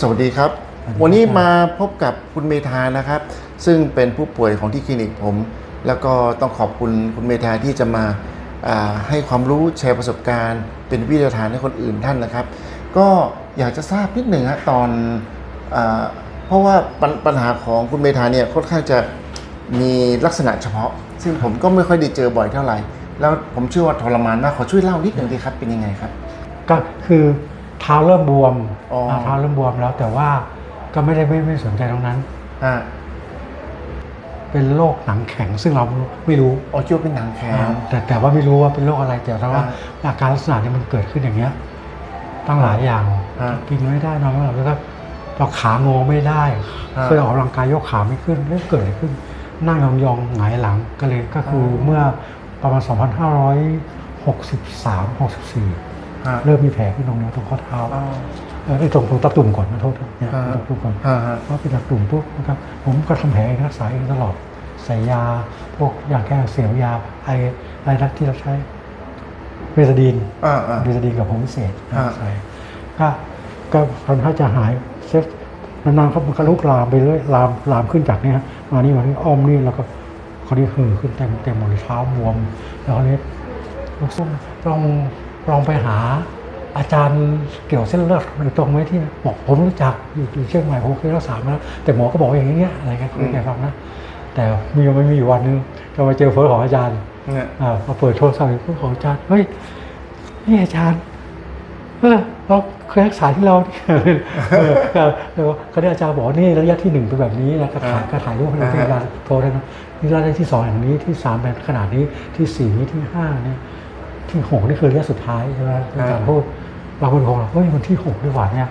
สวัสดีครับสวัสดีครับ วันนี้มาพบกับคุณเมธานะครับ ซึ่งเป็นผู้ป่วยของที่คลินิกผม แล้วก็ต้องขอบคุณคุณเมธาที่จะมาอ่าให้ความรู้แชร์ประสบการณ์ เป็นวิทยาทานให้คนอื่นท่านนะครับ ก็อยากจะทราบนิดหนึ่งฮะตอนอาเพราะว่าปัญปัญหาของคุณเมธาเนี่ยค่อนข้างจะมีลักษณะเฉพาะ ซึ่งผมก็ไม่ค่อยได้เจอบ่อยเท่าไหร่ แล้วผมเชื่อว่าทรมานมากขอช่วยเล่านิดหนึ่งดีครับเป็นยังไงครับ ก็คือเท้าเริ่มบวมอ๋ออ่าเท้าเริ่มบวมแล้วแต่ว่าก็ไม่ได้ไม่ไม่สนใจตรงนั้น อ่าเป็นโรคหนังแข็งซึ่งเราไม่รู้ออคิดว่าเป็นหนังแข็ง แต่แต่ว่าไม่รู้ว่าเป็นโรคอะไรแต่ว่าอ่าอาการลักษณะเนี้มันเกิดขึ้นอย่างเงี้ยตั้งหลายอย่างอ่ากินไม่ได้นอนไม่หลับแล้วก็เราขางอไม่ได้อ่า เคยออกกำลังกายยกขาไม่ขึ้นเริ่มเกิดอะไรขึ้นนั่งยองๆหงายหลังก็เลยก็คือเมื่อประมาณ 2563 64ฮะ เริ่มมีแผลขึ้นตรงเนี้ยตรงข้อเท้าอ๋อเออไอ้ตรงตรงตะตุ่มก่อนนะโทษนะเนี่ยอ่าตะตุ่มก่อนฮะฮะเพราะเป็นตะตุ่มปุ๊บนะครับผมก็ทำแผลเองรักษาเองตลอดใส่ยาพวกยาแก้อักเสียวยาไออะไรนักที่เราใช้เบสดีนอ่าอ่าเบสดีนกับผงวิเศษอ่าใส่ก็ก็ทำให้จะหายเซฟนานๆเขามันก็ลุกลามไปเรื่อยลามลามขึ้นจากเนี้ยมานี่มานี่อ้อมนี่แล้วก็คราวนี้หือขึ้นเต็มเต็มหมดเลยเท้าบวมแล้วคราวนี้ลูกส้มลอง ลองไปหาอาจารย์เกี่ยวเส้นเลือดโดยตรงไหมที่บอกผมรู้จักอยู่อยู่เชียงใหม่ผมเคยรักษามาแล้วแต่หมอก็บอกอย่างนี้ยอะไรกันคุยกันฟังนะแต่มีมันมีอยู่วันหนึงก็มาเจอเฟิร์สของอาจารย์เนี่ยอ่าพอเปิดโทรศัพท์เฟิร์สของอาจารย์เฮ้ยนี่อาจารย์เออเราเคยรักษาที่เราเนี่ยเออครับแล้วก็ได้อาจารย์บอกว่านี่ระยะที่หนึ่งเป็นแบบนี้นะก็ถ่ายก็ถ่ายรูปให้เราที่อาจารย์โทรได้นะนี่ระยะที่สองอย่างนี้ที่สามเป็นขนาดนี้ที่สี่นี้ที่ห้าเนี่ย ที่หกนี่คือระยะสุดท้ายใช่ไหมที่อาจารย์พูดเราเป็นของเราเฮ้ยมันที่หกดีกว่าเนี่ย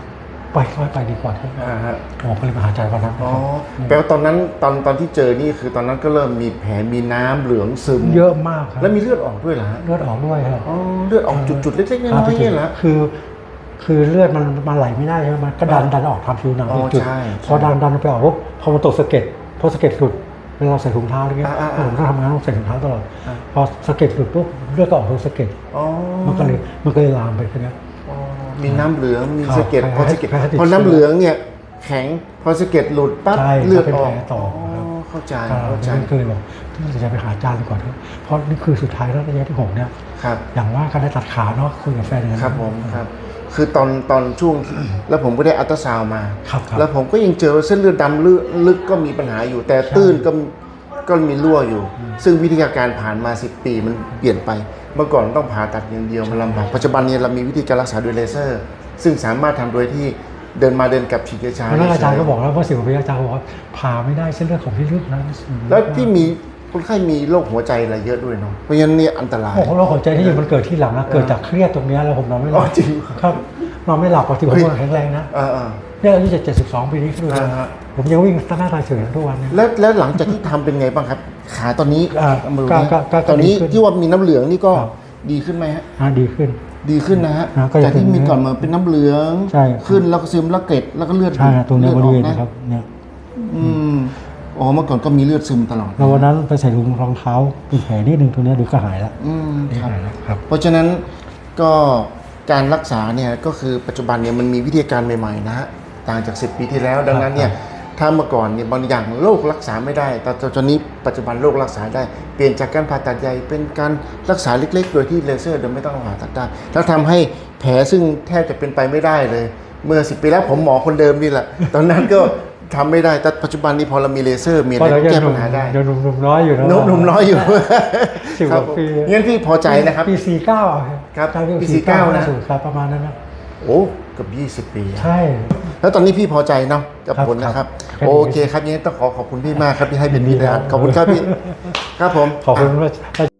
ไปค่อยไปดีกว่าที่อ่าฮะหมอก็เลยมาหาอาจารย์วันนั้นอ๋อนะครับแปลว่าตอนนั้นตอนตอนที่เจอนี่คือตอนนั้นก็เริ่มมีแผลมีน้ำเหลืองซึมเยอะมากครับแล้วมีเลือดออกด้วยเหรอฮะเลือดออกด้วยครับอ๋อเลือดออกจุดๆเล็กๆน้อยๆเนี่ยเหรอคือคือเลือดมันมันไหลไม่ได้ใช่ไหมมันก็ดันดันออกทำผิวหนังอ๋อเป็นจุดใช่พอดันดันไปออกปุ๊บพอมันตกสะเก็ดพอสะเก็ดหลุดเวลา เราใส่ถุงเท้าอะไรเงี้ยอ่าอ่าผมต้องทำงานต้องใส่ถุงเท้าตลอดอ่าพอสะเก็ดหลุดปุ๊บเลือดก็ออกตรงสะเก็ดอ๋อมันก็เลยมันก็เลยลามไปทีเนี้ยอ๋อมีน้ำเหลืองมีครับสะเก็ดคล้ายๆพอสะเก็ดคล้ายๆติดพอน้ำเชื้อเหลืองเนี่ยแข็งพอสะเก็ดหลุดปั๊บใช่เลือดเป็นออกแผลต่อครับเข้าใจอ่าเข้าใจก็เลยบอกจะไปหาอาจารย์ดีกว่าเถอะเพราะนี่คือสุดท้ายแล้วระยะที่หกเนี่ยครับอย่างว่าการได้ตัดขาเนาะคุยกับแฟนอย่างนั้นครับผมครับ คือตอนตอนช่วงที่แล้วผมก็ได้อัลตราซาวน์มา ครับครับ แล้วผมก็ยังเจอเส้นเลือดดำลึกลึกก็มีปัญหาอยู่ แต่ตื้นก็ก็มีรั่วอยู่ ซึ่งวิทยาการผ่านมา 10 ปีมันเปลี่ยนไป เมื่อก่อนต้องผ่าตัดอย่างเดียวมันลำบากปัจจุบันนี้เรามีวิธีการรักษาด้วยเลเซอร์ ซึ่งสามารถทำโดยที่เดินมาเดินกลับฉีดยาชาเพราะนั้นอาจารย์ก็บอกแล้วว่าสิบกว่าปีอาจารย์ก็บอกว่าผ่าไม่ได้เส้นเลือดของพี่ลึกนะแล้วที่มี คนไข้มีโรคหัวใจอะไรเยอะด้วยเนาะเพราะฉะนั้นเนี่ยอันตรายโอ้โหโรคหัวใจที่มันเกิดที่หลังนะเกิดจากเครียดตรงเนี้ยแล้วผมนอนไม่หลัอ๋อจริงครับนอนไม่หลับปกติผมเฮ้ยคนแข็งแรงนะเออเออเนี่ยอายุจะเจ็ดสิบสองปีนี้ขึ้นเลยอ่าฮะผมยังวิ่งตั้งหน้าตาเฉยทุกวันเนี่ยแล้วแล้วหลังจากที่ทำเป็นไงบ้างครับ ขาตอนนี้อ่ามือก็นี้ก็ก็ตอนนี้ดีขึ้นที่ว่ามีน้ำเหลืองนี่ก็ครับดีขึ้นไหมฮะอ่าดีขึ้น ดีขึ้นนะฮะอ่าก็จะจากที่เป็นมีก่อนมาเป็นน้ำเหลืองใช่ขึ้นแล้วก็ซึมแล้วเกล็ดแล้วก็เลือดใช่ครับตรงเนี้ยบเลือดอริอเวกณนะครับเนี่ยอืม อ๋อเมื่อก่อนก็มีเลือดซึมตลอด แล้ววันนั้นไปใส่ถุงรองเท้าเป็นแผลนิดนึงตรงเนี้ยดูก็หายแล้วอืมครับ หายแล้วครับ เพราะฉะนั้นก็การรักษาเนี่ยก็คือปัจจุบันเนี่ยมันมีวิธีการใหม่ๆนะฮะต่างจาก 10 ปีที่แล้วดังนั้นเนี่ยถ้าเมื่อก่อนเนี่ยบางอย่างโรครักษาไม่ได้ แต่ตอนนี้ปัจจุบันโรครักษาได้ เปลี่ยนจากการผ่าตัดใหญ่เป็นการรักษาเล็กๆ โดยที่เลเซอร์โดยไม่ต้องผ่าตัดได้แล้วทำให้แผลซึ่งแทบจะเป็นไปไม่ได้เลย เมื่อ 10 ปีแล้วผมหมอคนเดิมนี่แหละ ตอนนั้นก็ ทำไม่ได้แต่ปัจจุบันนี้พอเรามีเลเซอร์มีอะไรก็แก้ปัญหาได้ยังหนุ่มหนุ่มน้อยอยู่นะหนุ่มหนุ่มน้อยอยู่สิบกครับว่าปีงั้นพี่พอใจนะครับปีสี่เก้าครับใช่ปีปี49สี่เก้านะครับประมาณนั้นนะโอ้เกับ 20 ปีอะใช่ แล้วตอนนี้พี่พอใจเนาะกับครับผลนะครับครับ โอเคครับยังไงต้องขอขอบคุณพี่มากครับที่ให้เป็นวิทยานขอบคุณครับพี่ ครับผม ขอบคุณว่า